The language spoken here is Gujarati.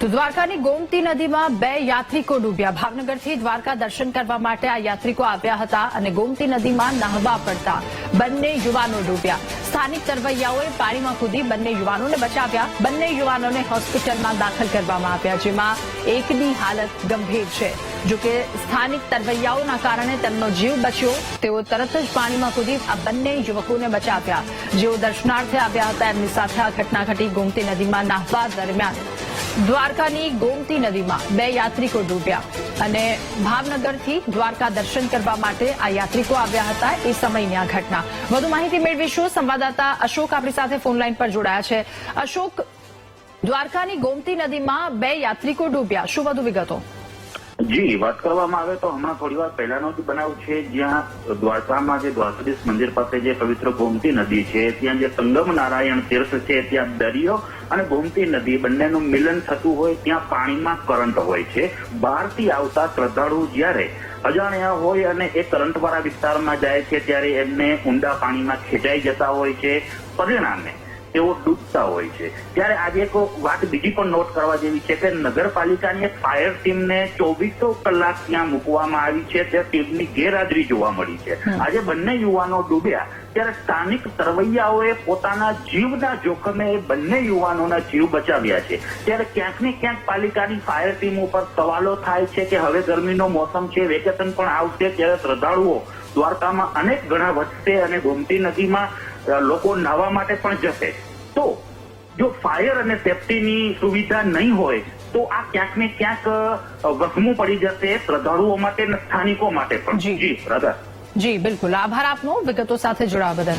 તો દ્વારકાની ગોમતી નદીમાં બે યાત્રિકો ડૂબ્યા. ભાવનગરથી દ્વારકા દર્શન કરવા માટે આ યાત્રિકો આવ્યા હતા અને ગોમતી નદીમાં નહાવા પડતા બંને યુવાનો ડૂબ્યા. સ્થાનિક તરવૈયાઓએ પાણીમાં કૂદી બંને યુવાનોને બચાવ્યા. બંને યુવાનોને હોસ્પિટલમાં દાખલ કરવામાં આવ્યા, જેમાં એકની હાલત ગંભીર છે. જોકે સ્થાનિક તરવૈયાઓના કારણે તેમનો જીવ બચ્યો. તેઓ તરત જ પાણીમાં કૂદી આ બંને યુવકોને બચાવ્યા. જેઓ દર્શનાર્થે આવ્યા હતા, એમની સાથે આ ઘટના ઘટી ગોમતી નદીમાં નાહવા દરમિયાન. દ્વારકાની ગોમતી નદીમાં બે યાત્રિકો ડૂબ્યા અને ભાવનગરથી દ્વારકા દર્શન કરવા માટે આ યાત્રિકો આવ્યા હતા એ સમયની આ ઘટના. વધુ માહિતી મેળવીશું. સંવાદદાતા અશોક આપણી સાથે ફોનલાઈન પર જોડાયા છે. અશોક, દ્વારકાની ગોમતી નદીમાં બે યાત્રિકો ડૂબ્યા. શું વધુ વિગતો? જી, વાત કરવામાં આવે તો હમણાં થોડી વાર પહેલાનો જ બનાવ છે, જ્યાં દ્વારકામાં જે દ્વારકાધીશ મંદિર પાસે જે પવિત્ર ગોમતી નદી છે, ત્યાં જે સંગમ નારાયણ તીર્થ છે, ત્યાં દરિયો અને ગોમતી નદી બંનેનું મિલન થતું હોય, ત્યાં પાણીમાં કરંટ હોય છે. બહારથી આવતા શ્રદ્ધાળુ જ્યારે અજાણ્યા હોય અને એ કરંટવાળા વિસ્તારમાં જાય છે, ત્યારે એમને ઊંડા પાણીમાં ખેંચાઈ જતા હોય છે. પરિણામે તેઓ ડૂબતા હોય છે. ત્યારે આજે એક વાત બીજી પણ નોટ કરવા જેવી છે કે નગરપાલિકાની એક ફાયર ટીમને ચોવીસો કલાક ત્યાં મૂકવામાં આવી છે તે ટીમની ગેરહાજરી જોવા મળી છે. આજે બંને યુવાનો ડૂબ્યા. ત્યારે સ્થાનિક તરવૈયાઓએ પોતાના જીવના જોખમે એ બંને યુવાનોના જીવ બચાવ્યા છે. ત્યારે ક્યાંક ને ક્યાંક પાલિકાની ફાયર ટીમ ઉપર સવાલો થાય છે કે હવે ગરમીનો મોસમ છે વેકેશન પણ આવશે ત્યારે શ્રદ્ધાળુઓ દ્વારકામાં અનેક ગણા વધશે અને ગોમતી નદીમાં લોકો નાહવા માટે પણ જશે. તો જો ફાયર અને સેફટીની સુવિધા નહીં હોય તો આ ક્યાંક ને ક્યાંક વસમું પડી જશે શ્રદ્ધાળુઓ માટે અને સ્થાનિકો માટે પણ. જી. જી બિલકુલ. આભાર આપનો. વિગતો સાથે જોડાવા બદલ.